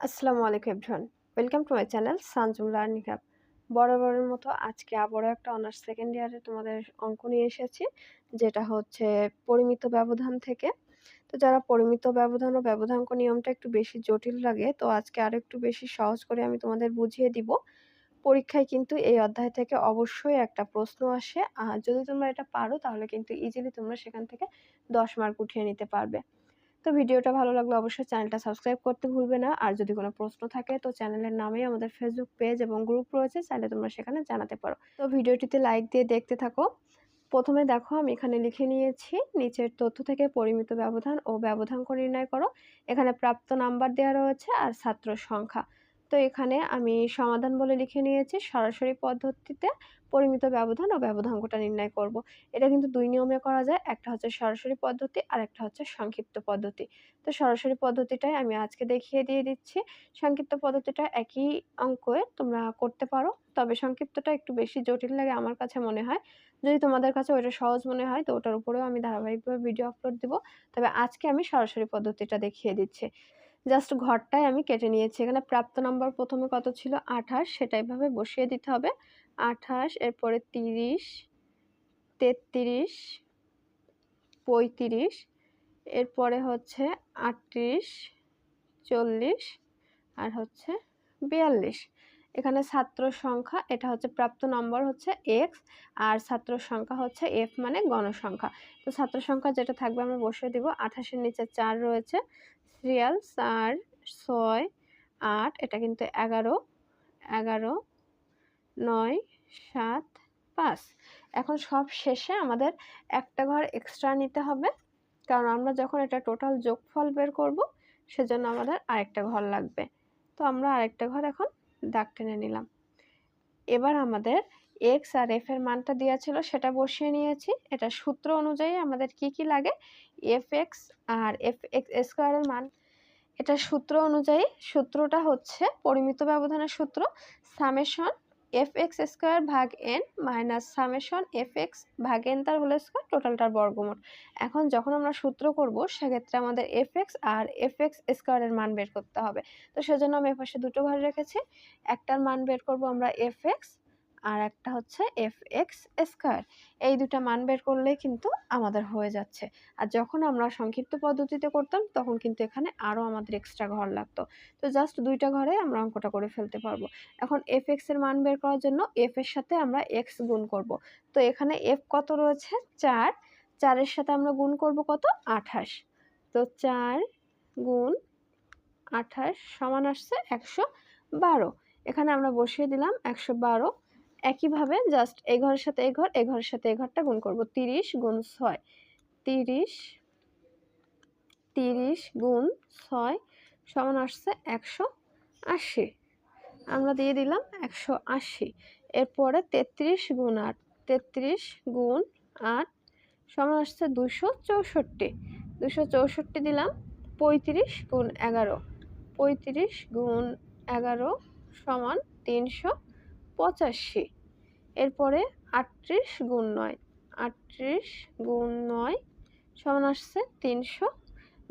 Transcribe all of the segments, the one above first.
আসসালামু আলাইকুম everyone. Welcome to my channel Sanjum learning hub বরাবরের মতো আজকে আবারও একটা অনার্স সেকেন্ড ইয়ারে তোমাদের অঙ্ক নিয়ে এসেছি, যেটা হচ্ছে পরিমিত ব্যবধান থেকে। তো যারা পরিমিত ব্যবধান ও ব্যবধানক নিয়মটা একটু বেশি জটিল লাগে, তো আজকে আরও একটু বেশি সহজ করে আমি তোমাদের বুঝিয়ে দিব। পরীক্ষায় কিন্তু এই অধ্যায় থেকে অবশ্যই একটা প্রশ্ন আসে। আর যদি তোমরা এটা পারো, তাহলে কিন্তু ইজিলি তোমরা সেখান থেকে দশ মার্ক উঠিয়ে নিতে পারবে। তো ভিডিওটা ভালো লাগলে অবশ্যই চ্যানেলটা সাবস্ক্রাইব করতে ভুলবে না। আর যদি কোনো প্রশ্ন থাকে, তো চ্যানেলের নামেই আমাদের ফেসবুক পেজ এবং গ্রুপ রয়েছে, চাইলে তোমরা সেখানে জানাতে পারো। তো ভিডিওটিতে লাইক দিয়ে দেখতে থাকো। প্রথমে দেখো, আমি এখানে লিখে নিয়েছি, নিচের তথ্য থেকে পরিমিত ব্যবধান ও ব্যবধানক নির্ণয় করো। এখানে প্রাপ্ত নাম্বার দেওয়া রয়েছে আর ছাত্র সংখ্যা। তো এখানে আমি সমাধান বলে লিখে নিয়েছি সরাসরি পদ্ধতিতে। পরিমিত ব্যবধান ও ব্যবধানকটা নির্ণয় করব। এটা কিন্তু দুই নিয়মে করা যায়, একটা হচ্ছে সরাসরি পদ্ধতি আর একটা হচ্ছে সংক্ষিপ্ত পদ্ধতি। তো সরাসরি পদ্ধতিটাই আমি আজকে দেখিয়ে দিয়ে দিচ্ছি। সংক্ষিপ্ত পদ্ধতিটা একই অঙ্কে তোমরা করতে পারো, তবে সংক্ষিপ্তটা একটু বেশি জটিল লাগে আমার কাছে মনে হয়। যদি তোমাদের কাছে ওইটা সহজ মনে হয়, তো ওটার উপরেও আমি ধারাবাহিকভাবে ভিডিও আপলোড দিব। তবে আজকে আমি সরাসরি পদ্ধতিটা দেখিয়ে দিচ্ছি। জাস্ট ঘরটাই আমি কেটে নিয়েছি। এখানে প্রাপ্ত নাম্বার প্রথমে কত ছিল? আঠাশ। সেটা এভাবে বসিয়ে দিতে হবে। আঠাশ, এরপরে তিরিশ, তেত্রিশ, পঁয়ত্রিশ, এরপরে হচ্ছে আটত্রিশ, চল্লিশ আর হচ্ছে বিয়াল্লিশ। এখানে ছাত্র সংখ্যা, এটা হচ্ছে প্রাপ্ত নম্বর হচ্ছে এক্স আর ছাত্র সংখ্যা হচ্ছে এফ মানে গণসংখ্যা। তো ছাত্র সংখ্যা যেটা থাকবে আমরা বসিয়ে দিব। আঠাশের নিচে চার রয়েছে সিরিয়াল চার, ছয়, আট, এটা কিন্তু এগারো এগারো নয়, সাত, পাঁচ। এখন সব শেষে আমাদের একটা ঘর এক্সট্রা নিতে হবে। কারণ আমরা যখন এটা টোটাল যোগফল বের করব, সেজন্য আমাদের আরেকটা ঘর লাগবে। তো আমরা আরেকটা ঘর এখন দাগ টেনে নিলাম। এবার আমাদের এক্স আর এফ এর মানটা দেওয়া ছিল, সেটা বসিয়ে নিয়েছি। এটা সূত্র অনুযায়ী আমাদের কি কি লাগে? এফ এক্স আর এফ এক্স স্কোয়ারের মান। এটা সূত্র অনুযায়ী সূত্রটা হচ্ছে পরিমিত ব্যবধানের সূত্র সামেশন এফ এক্স স্কোয়ার ভাগ N minus summation F X ভাগ এন তার হোল স্কোয়ার টোটালটার বর্গমূল। এখন যখন আমরা সূত্র করব, সেক্ষেত্রে আমাদের এফ এক্স আর এফ এক্স স্কোয়ারের মান বের করতে হবে। তো সেজন্য আমি এপাশে দুটো ঘর রেখেছি। একটার মান বের করব আমরা এফ এক্স আর একটা হচ্ছে এফ এক্স স্কোয়ার এই দুটা মান বের করলেই কিন্তু আমাদের হয়ে যাচ্ছে। আর যখন আমরা সংক্ষিপ্ত পদ্ধতিতে করতাম, তখন কিন্তু এখানে আরও আমাদের এক্সট্রা ঘর লাগতো। তো জাস্ট দুইটা ঘরে আমরা অঙ্কটা করে ফেলতে পারব। এখন এফ এক্সের মান বের করার জন্য এফ এর সাথে আমরা এক্স গুণ করব। তো এখানে এফ কত রয়েছে? চার। চারের সাথে আমরা গুণ করব কত? আঠাশ। তো চার গুণ আঠাশ সমান আসছে একশো বারো। এখানে আমরা বসিয়ে দিলাম একশো বারো একইভাবে জাস্ট ঘরের সাথে এই ঘর সাথে ঘরটা গুণ করব তিরিশ গুণ ছয়। তিরিশ তিরিশ গুণ ছয় সমান আসছে একশো আশি। আমরা দিয়ে দিলাম একশো আশি। এরপরে তেত্রিশ গুণ আট, তেত্রিশ গুণ আট সমান আসছে দুশো চৌষট্টি। দুশো চৌষট্টি দিলাম পঁয়ত্রিশ গুণ এগারো। পঁয়ত্রিশ গুণ এগারো সমান তিনশো পঁচাশি। এরপরে আটত্রিশ গুণ নয়, আটত্রিশ গুণ নয় সমান আসছে তিনশো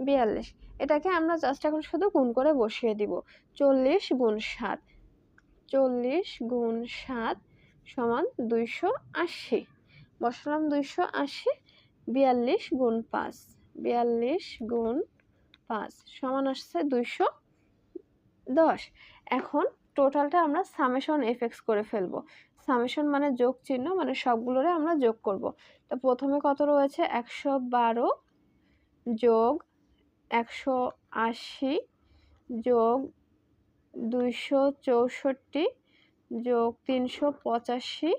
বিয়াল্লিশ। এটাকে আমরা জাস্ট এখন শুধু গুণ করে বসিয়ে দিব, চল্লিশ গুণ সাত, চল্লিশ গুণ সাত সমান দুইশো আশি। বসালাম দুইশো আশি, বিয়াল্লিশ গুণ পাঁচ, বিয়াল্লিশ গুণ পাঁচ সমান আসছে দুইশো দশ। এখন টোটালটা আমরা সামেশন এফেক্স করে ফেলব। সামেশন মানে যোগ চিহ্ন মানে সবগুলোরে আমরা যোগ করব। তো প্রথমে কত রয়েছে? একশো বারো যোগ একশো আশি যোগ দুইশো চৌষট্টি যোগ তিনশো পঁচাশি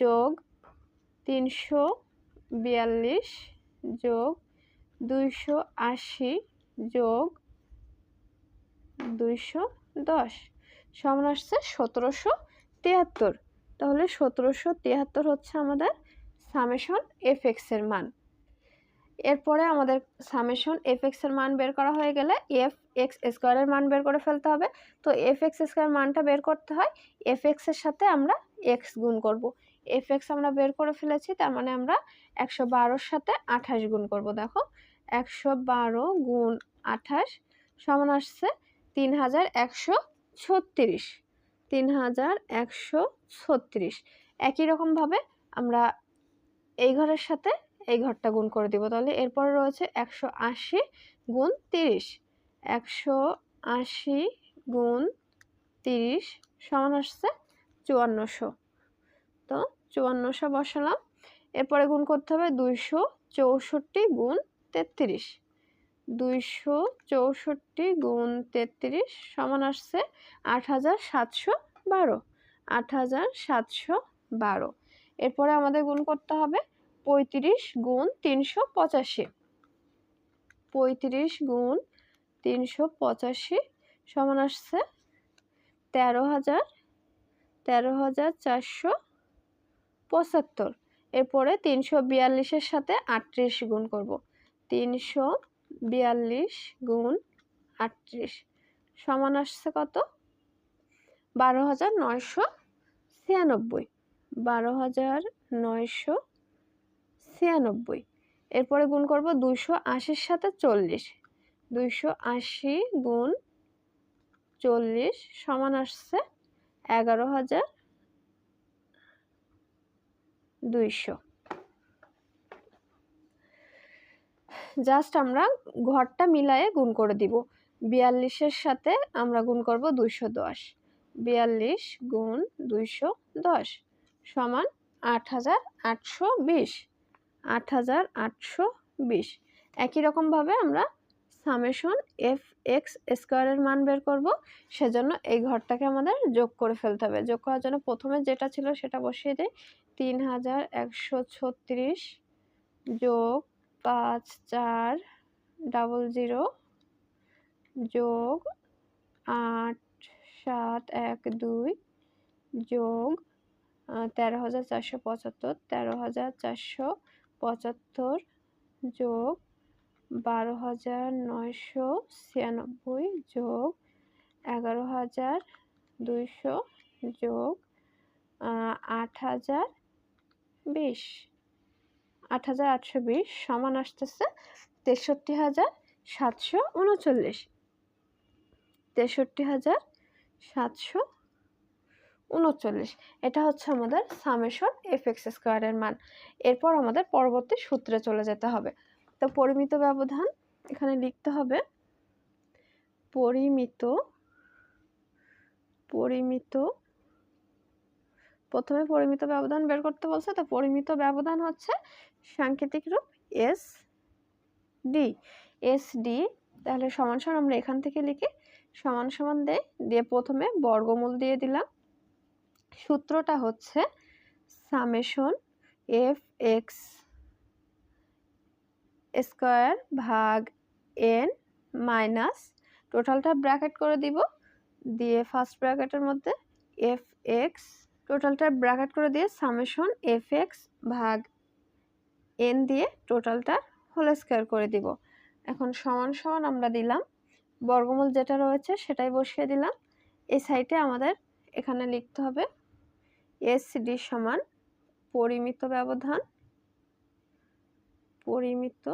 যোগ তিনশো বিয়াল্লিশ যোগ দুইশো আশি যোগ দুইশো দশ। সমান আসছে সতেরোশো তিয়াত্তর। তাহলে সতেরোশো তিয়াত্তর হচ্ছে আমাদের সামেশন এফ এক্সের মান। এরপরে আমাদের সামেশন এফ এক্সের মান বের করা হয়ে গেলে এফ এক্স স্কোয়ারের মান বের করে ফেলতে হবে। তো এফ এক্স স্কোয়ার মানটা বের করতে হয়, এফ এক্সের সাথে আমরা এক্স গুণ করব। এফ এক্স আমরা বের করে ফেলেছি, তার মানে আমরা একশো বারোর সাথে আঠাশ গুণ করব। দেখো, একশো বারো গুণ আঠাশ সমান আসছে তিন হাজার একশো ছত্রিশ। তিন হাজার একশো ছত্রিশ। একই রকমভাবে আমরা এই ঘরের সাথে এই ঘরটা গুণ করে দিব। তাহলে এরপরে রয়েছে একশো আশি গুণ তিরিশ। একশো আশি গুণ তিরিশ সমান আসছে চুয়ান্নশো। তো চুয়ান্নশো বসালাম। এরপরে গুণ করতে হবে দুইশো চৌষট্টি গুণ তেত্রিশ। দুইশো চৌষট্টি গুণ তেত্রিশ সমান আসছে আট হাজার সাতশো বারো। আট হাজার সাতশো বারো। এরপরে আমাদের গুণ করতে হবে পঁয়ত্রিশ গুণ তিনশো পঁচাশি। পঁয়ত্রিশ গুণ তিনশো পঁচাশি সমান আসছে তেরো হাজার তেরো হাজার চারশো পঁচাত্তর। এরপরে তিনশো বিয়াল্লিশের সাথে আটত্রিশ গুণ করব। তিনশো বিয়াল্লিশ গুণ আটত্রিশ। সমান আসছে কত? বারো হাজার নয়শো ছিয়ানব্বই। বারো হাজার নয়শো ছিয়ানব্বই। এরপরে গুণ করব দুশো আশির সাথে চল্লিশ। দুইশো আশি গুণ চল্লিশ সমান আসছে এগারো হাজার দুইশো। জাস্ট আমরা ঘরটা মিলায়ে গুণ করে দিব। বিয়াল্লিশের সাথে আমরা গুণ করব দুইশো দশ। বিয়াল্লিশ গুণ দুইশো দশ সমান আট হাজার আটশো বিশ। আট হাজার আটশো বিশ। একই রকমভাবে আমরা সামেশন এফ এক্স স্কোয়ারের মান বের করব। সেজন্য এই ঘরটাকে আমাদের যোগ করে ফেলতে হবে। যোগ করার জন্য প্রথমে যেটা ছিল সেটা বসিয়ে দিই। তিন হাজার একশো ছত্রিশ যোগ পাঁচ চার ডাবল জিরো যোগ আট সাত এক দুই যোগ তেরো হাজার চারশো পঁচাত্তর, তেরো হাজার চারশো পঁচাত্তর যোগ বারো হাজার নয়শো ছিয়ানব্বই যোগ এগারো হাজার দুইশো যোগ আট হাজার বিশ। আট হাজার আটশো বিশ সমান আসতেছে তেষট্টি হাজার সাতশো উনচল্লিশ। তেষট্টি হাজার সাতশো উনচল্লিশ। এটা হচ্ছে আমাদের সামেশন এফ এক্স স্কোয়ারের মান। এরপর আমাদের পরবর্তী সূত্রে চলে যেতে হবে। তো পরিমিত ব্যবধান, এখানে লিখতে হবে পরিমিত পরিমিত প্রথমে পরিমিত ব্যবধান বের করতে বলছে। তো পরিমিত ব্যবধান হচ্ছে সাংকেতিক রূপ এস ডি এস ডি তাহলে সমান সমান আমরা এখান থেকে লিখি। সমান সমান দেই দিয়ে প্রথমে বর্গমূল দিয়ে দিলাম। সূত্রটা হচ্ছে সামেশন এফ এক্স স্কোয়ার ভাগ এন মাইনাস, টোটালটা ব্র্যাকেট করে দিব। দিয়ে ফার্স্ট ব্র্যাকেটের মধ্যে এফ এক্স টোটালটা ব্র্যাকেট করে দিয়ে সামেশন এফ এক্স ভাগ এন দিয়ে টোটালটা হোল স্কোয়ার করে দিব। এখন সমান সমান আমরা দিলাম। বর্গমূল যেটা রয়েছে সেটাই বসিয়ে দিলাম। এই সাইডে আমাদের এখানে লিখতে হবে এস ডি সমান পরিমিত ব্যবধান পরিমিত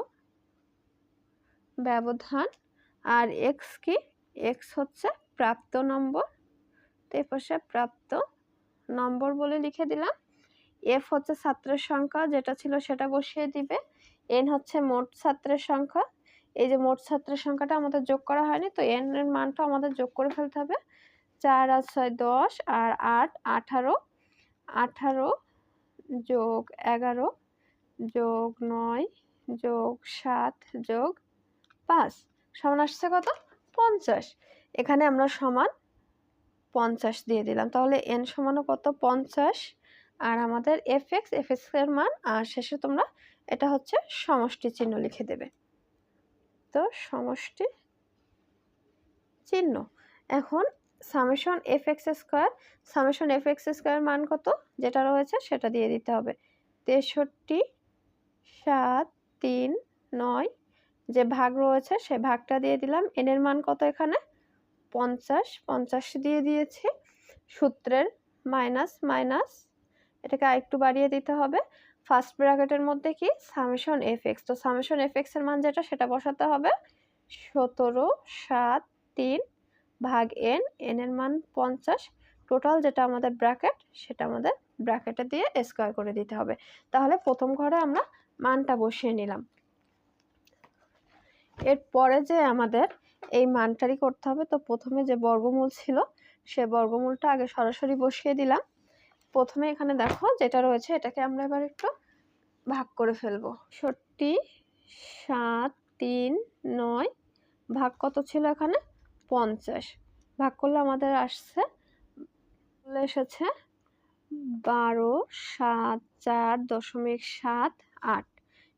ব্যবধান, আর এক্স কি? এক্স হচ্ছে প্রাপ্ত নম্বর। তো পাশে প্রাপ্ত নম্বর বলে লিখে দিলাম। এফ হচ্ছে ছাত্রের সংখ্যা, যেটা ছিল সেটা বসিয়ে দিবে। এন হচ্ছে মোট ছাত্রের সংখ্যা। এই যে মোট ছাত্রের সংখ্যাটা আমাদের যোগ করা হয়নি, তো এন এর মানটা আমাদের যোগ করে ফেলতে হবে। চার আর ছয় দশ, আর আট আঠারো। আঠারো যোগ এগারো যোগ নয় যোগ সাত যোগ পাঁচ। সমান আসছে কত? পঞ্চাশ। এখানে আমরা সমান পঞ্চাশ দিয়ে দিলাম। তাহলে এন সমানও কত? পঞ্চাশ। আর আমাদের এফ এক্স এফ এক্সের মান, আর শেষে তোমরা এটা হচ্ছে সমষ্টি চিহ্ন লিখে দেবে। তো সমষ্টি চিহ্ন। এখন summation F X square summation F X square মান কত? যেটা রয়েছে সেটা দিয়ে দিতে হবে। তেষট্টি, সাত, তিন, নয়, যে ভাগ রয়েছে সে ভাগটা দিয়ে দিলাম। এনের মান কত এখানে? পঞ্চাশ পঞ্চাশ দিয়ে দিয়েছি। সূত্রের মাইনাস মাইনাস এটাকে আরেকটু বাড়িয়ে দিতে হবে। ফার্স্ট ব্র্যাকেটের মধ্যে কি? সামেশন এফ এক্স তো সামেশন এফ এক্সের মান যেটা, সেটা বসাতে হবে। সতেরো, সাত, তিন ভাগ এন এন এর মান পঞ্চাশ। টোটাল যেটা আমাদের ব্র্যাকেট সেটা আমাদের ব্র্যাকেটে দিয়ে স্কোয়ার করে দিতে হবে। তাহলে প্রথম ঘরে আমরা মানটা বসিয়ে নিলাম। এরপরে যে আমাদের এই মানটারই করতে হবে। তো প্রথমে যে বর্গমূল ছিল, সে বর্গমূলটা আগে সরাসরি বসিয়ে দিলাম। প্রথমে এখানে দেখো যেটা রয়েছে, এটাকে আমরা এবার একটু ভাগ করে ফেলব। ষট্টি, সাত, তিন, নয়, ভাগ কত ছিল এখানে? পঞ্চাশ। ভাগ করলে আমাদের আসছে এসেছে বারো, সাত, চার, দশমিক সাত, আট।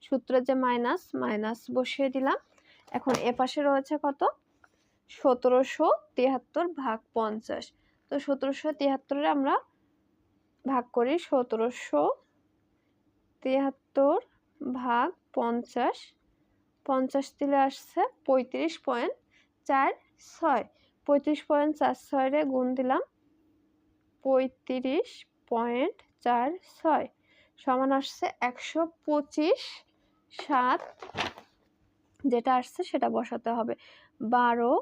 সূত্রের যে মাইনাস মাইনাস বসিয়ে দিলাম। এখন এ পাশে রয়েছে কত? সতেরোশো তিয়াত্তর ভাগ পঞ্চাশ। তো সতেরোশো তিয়াত্তরে আমরা ভাগ করি সতেরোশো তিয়াত্তর ভাগ পঞ্চাশ। পঞ্চাশ দিলে আসছে পঁয়ত্রিশ পয়েন্ট চার ছয়। পঁয়ত্রিশ পয়েন্ট চার ছয়রে গুণ দিলাম পঁয়ত্রিশ পয়েন্ট চার ছয়। সমান আসছে একশো পঁচিশ সাত যেটা আসছে সেটা বসাতে হবে। বারো,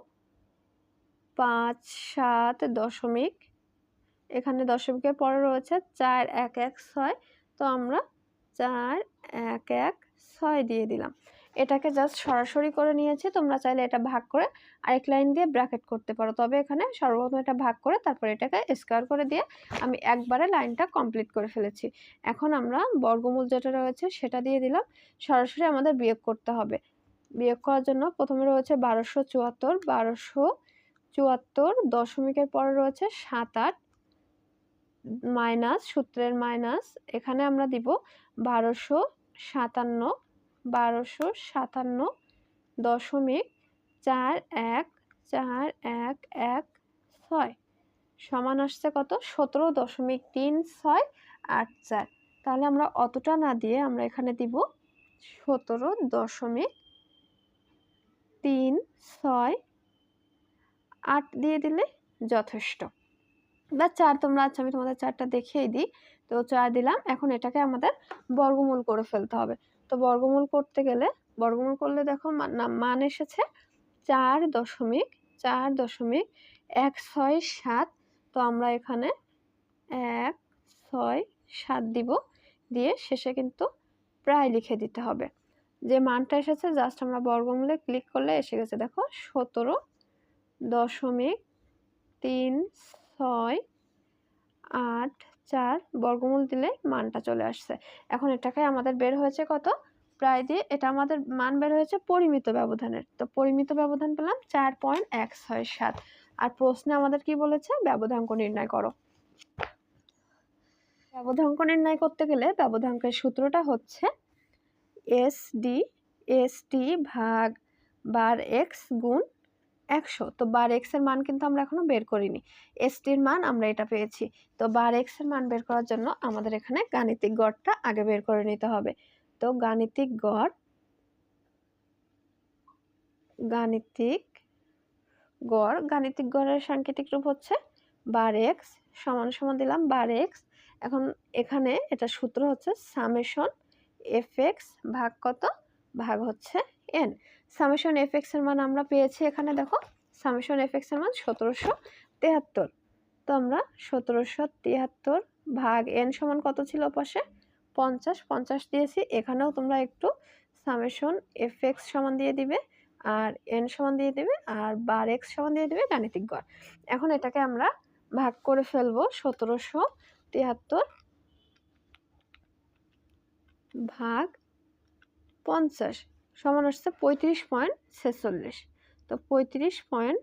পাঁচ, সাত দশমিক, এখানে দশমিকের পরে রয়েছে চার, এক এক, ছয়। তো আমরা চার, এক এক, ছয় দিয়ে দিলাম। এটাকে জাস্ট সরাসরি করে নিয়েছি, তোমরা চাইলে এটা ভাগ করে আরেক লাইন দিয়ে ব্র্যাকেট করতে পারো। তবে এখানে সর্বপ্রথম এটা ভাগ করে তারপর এটাকে স্কোয়ার করে দিয়ে আমি একবারে লাইনটা কমপ্লিট করে ফেলেছি। এখন আমরা বর্গমূল যেটা রয়েছে সেটা দিয়ে দিলাম। সরাসরি আমাদের বিয়োগ করতে হবে। বিয়োগ করার জন্য প্রথমে রয়েছে বারোশো চুয়াত্তর বারোশো চুয়াত্তর দশমিকের পরে রয়েছে সাত আট মাইনাস, সূত্রের মাইনাস। এখানে আমরা দিব বারোশো সাতান্ন বারোশো সাতান্ন দশমিক চার এক চার এক এক ছয়। সমান আসছে কত? সতেরো দশমিক তিন ছয় আট চার। তাহলে আমরা অতটা না দিয়ে আমরা এখানে দিব সতেরো দশমিক তিন, ছয়, আট দিয়ে দিলে যথেষ্ট। বা চার তোমরা আচ্ছা আমি তোমাদের চারটা দেখিয়ে দিই। তো চার দিলাম, এখন এটাকে আমাদের বর্গমূল করে ফেলতে হবে। তো বর্গমূল করতে গেলে, বর্গমূল করলে দেখো মান এসেছে চার দশমিক চার দশমিক এক ছয় সাত। তো আমরা এখানে এক, ছয়, সাত দিব। দিয়ে শেষে কিন্তু প্রায় লিখে দিতে হবে। যে মানটা এসেছে জাস্ট আমরা বর্গমূলে ক্লিক করলে এসে গেছে। দেখো, সতেরো দশমিক তিন ছয় আট চার বর্গমূল দিলে মানটা চলে আসছে। এখন এটাকে আমাদের বের হয়েছে কত? প্রায় দিয়ে এটা আমাদের মান বের হয়েছে পরিমিত ব্যবধানের। তো পরিমিত ব্যবধান পেলাম চার পয়েন্ট এক ছয় সাত। আর প্রশ্নে আমাদের কি বলেছে? ব্যবধাঙ্ক নির্ণয় করো। ব্যবধাঙ্ক নির্ণয় করতে গেলে ব্যবধাঙ্কের সূত্রটা হচ্ছে এস ডি এস টি ভাগ বার এক্স গুণ একশো। তো বার এক্সের মান কিন্তু আমরা এখনও বের করিনি। এস টির মান আমরা এটা পেয়েছি। তো বার এক্সের মান বের করার জন্য আমাদের এখানে গাণিতিক গড়টা আগে বের করে নিতে হবে। তো গাণিতিক গড় গাণিতিক গড়, গাণিতিক গড়ের সাংকেতিক রূপ হচ্ছে বার এক্স সমান সমান দিলাম বার এক্স এখন এখানে এটা সূত্র হচ্ছে সামেশন এফ এক্স ভাগ কত? ভাগ হচ্ছে এন সামেশন এফ এক্সের মান আমরা পেয়েছি এখানে, দেখো। সামেশন এফ এক্সের মান সতেরোশো তেহাত্তর। তো আমরা সতেরোশো তিয়াত্তর ভাগ এন সমান কত ছিল পাশে? পঞ্চাশ। পঞ্চাশ দিয়েছি, এখানেও তোমরা একটু সামেশন এফ এক্স সমান দিয়ে দিবে, আর এন সমান দিয়ে দিবে, আর বার এক্স সমান দিয়ে দিবে গাণিতিক গড়। এখন এটাকে আমরা ভাগ করে ফেলব সতেরোশো তিয়াত্তর ভাগ পঞ্চাশ সমান আসছে পঁয়ত্রিশ পয়েন্ট ছেচল্লিশ। তো পঁয়ত্রিশ পয়েন্ট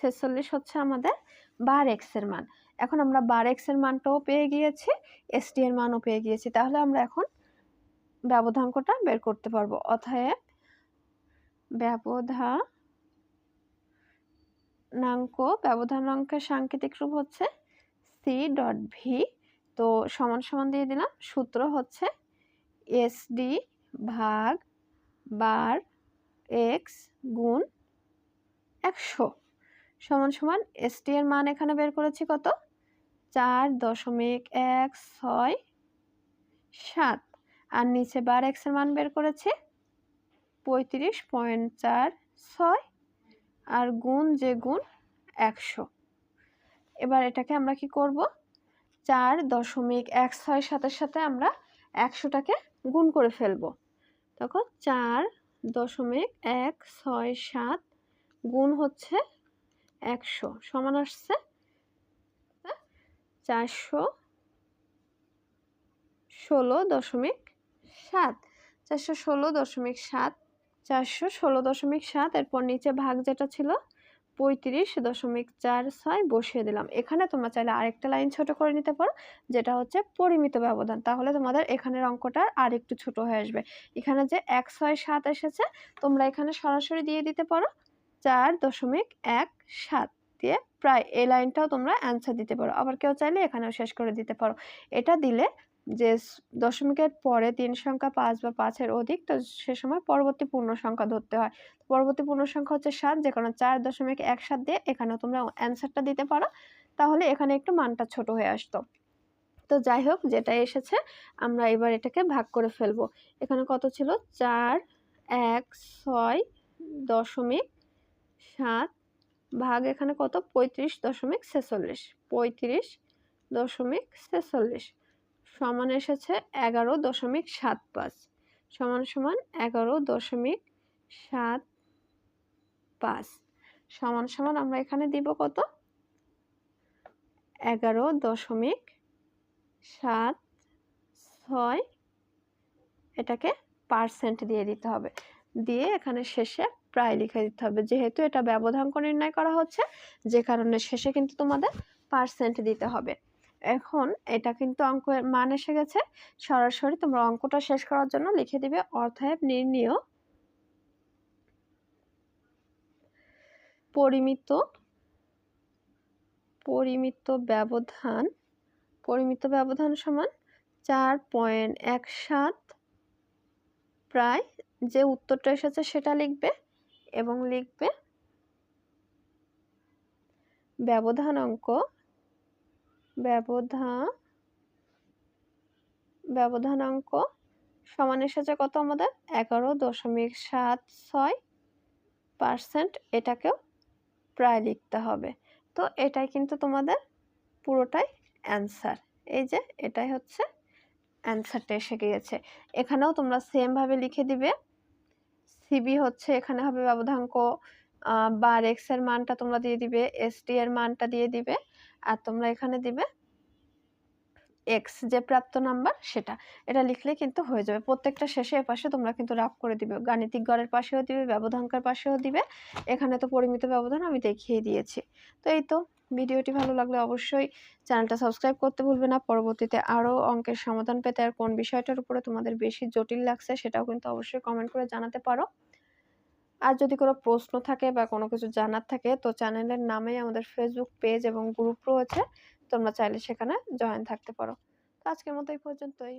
ছেচল্লিশ হচ্ছে আমাদের বার এক্সের মান। এখন আমরা বার এক্সের মানটাও পেয়ে গিয়েছি এসটি এর মানও পেয়ে গিয়েছি। তাহলে আমরা এখন ব্যবধাঙ্কটা বের করতে পারব। অতএব ব্যবধানাঙ্ক, ব্যবধানাঙ্কের সাংকেতিক রূপ হচ্ছে সি ডট ভি তো সমান সমান দিয়ে দিলাম, সূত্র হচ্ছে এসডি ভাগ বার এক্স গুণ একশো সমান সমান এসটি এর মান এখানে বের করেছি কত? চার দশমিক এক ছয় সাত। আর নিচে বার এক্সের মান বের করেছি? পঁয়ত্রিশ পয়েন্ট চার ছয়। আর গুণ যে গুণ একশো। এবার এটাকে আমরা কি করব? চার দশমিক এক ছয়ের সাথে সাথে আমরা একশোটাকে গুণ করে ফেলব তখন চার দশমিক এক ছয় সাত গুণ হচ্ছে একশো, সমান আসছে হ্যাঁ? চারশো ষোলো দশমিক সাত চারশো ষোলো দশমিক সাত, চারশো ষোলো দশমিক সাত, এরপর নিচে ভাগ যেটা ছিল পঁয়ত্রিশ দশমিক চার ছয় বসিয়ে দিলাম। এখানে তোমরা চাইলে আরেকটা লাইন ছোট করে নিতে পারো, যেটা হচ্ছে পরিমিত ব্যবধান। তাহলে তোমাদের এখানের অঙ্কটা আর একটু ছোট হয়ে আসবে। এখানে যে এক ছয় সাত এসেছে, তোমরা এখানে সরাসরি দিয়ে দিতে পারো চার দশমিক এক সাত দিয়ে প্রায় এই লাইনটাও তোমরা অ্যান্সার দিতে পারো। আবার কেউ চাইলে এখানেও শেষ করে দিতে পারো। এটা দিলে যে দশমিকের পরে তিন সংখ্যা পাঁচ বা পাঁচের অধিক, তো সে সময় পরবর্তী পূর্ণ সংখ্যা ধরতে হয়। পরবর্তী পূর্ণ সংখ্যা হচ্ছে সাত যে কারণে চার দশমিক এক সাত দিয়ে এখানেও তোমরা অ্যান্সারটা দিতে পারো। তাহলে এখানে একটু মানটা ছোট হয়ে আসতো। তো যাই হোক, যেটা এসেছে, আমরা এবার এটাকে ভাগ করে ফেলব। এখানে কত ছিল? চার, এক, ছয় দশমিক সাত ভাগ এখানে কত? পঁয়ত্রিশ দশমিক ছেচল্লিশ। পঁয়ত্রিশ দশমিক ছেচল্লিশ। সমান এসেছে এগারো দশমিক সাত পাঁচ। সমান সমান এগারো দশমিক সাত পাঁচ। সমান সমান আমরা এখানে দিব কত? এগারো দশমিক সাত ছয়। এটাকে পার্সেন্ট দিয়ে দিতে হবে। দিয়ে এখানে শেষে প্রায় লিখে দিতে হবে। যেহেতু এটা ব্যবধাঙ্ক নির্ণয় করা হচ্ছে, যে কারণে শেষে কিন্তু তোমাদের পার্সেন্ট দিতে হবে। এখন এটা কিন্তু অঙ্কের মান এসে গেছে। সরাসরি তোমরা অঙ্কটা শেষ করার জন্য লিখে দিবে অর্থায়ব নির্ণীয় পরিমিত পরিমিত ব্যবধান পরিমিত ব্যবধান সমান চার পয়েন্ট এক সাত প্রায় যে উত্তরটা এসেছে সেটা লিখবে এবং লিখবে ব্যবধান অঙ্ক ব্যবধান, ব্যবধানাঙ্ক সমান এসেছে কত আমাদের? এগারো দশমিক সাত ছয় পার্সেন্ট এটাকেও প্রায় লিখতে হবে। তো এটাই কিন্তু তোমাদের পুরোটাই অ্যান্সার এই যে এটাই হচ্ছে অ্যান্সারটা এসে গিয়েছে। এখানেও তোমরা সেমভাবে লিখে দিবে। সিবি হচ্ছে এখানে হবে ব্যবধাঙ্ক বার এক্সের মানটা তোমরা দিয়ে দিবে এস টি এর মানটা দিয়ে দিবে। আর তোমরা এখানে দিবে এক্স যে প্রাপ্ত নাম্বার সেটা। এটা লিখলে কিন্তু হয়ে যাবে। প্রত্যেকটা শেষে পাশে তোমরা কিন্তু রাফ করে দিবে। গাণিতিক গড়ের পাশেও দিবে, ব্যবধানকার পাশেও দিবে। এখানে তো পরিমিত ব্যবধান আমি দেখিয়ে দিয়েছি। তো এই তো, ভিডিওটি ভালো লাগলে অবশ্যই চ্যানেলটা সাবস্ক্রাইব করতে ভুলবে না। পরবর্তীতে আরও অঙ্কের সমাধান পেতে আর কোন বিষয়টার উপরে তোমাদের বেশি জটিল লাগছে সেটাও কিন্তু অবশ্যই কমেন্ট করে জানাতে পারো। আর যদি কোনো প্রশ্ন থাকে বা কোনো কিছু জানার থাকে, তো চ্যানেলের নামে আমাদের ফেসবুক পেজ এবং গ্রুপ রয়েছে, তোমরা চাইলে সেখানে জয়েন থাকতে পারো। তো আজকের মতো এই পর্যন্তই।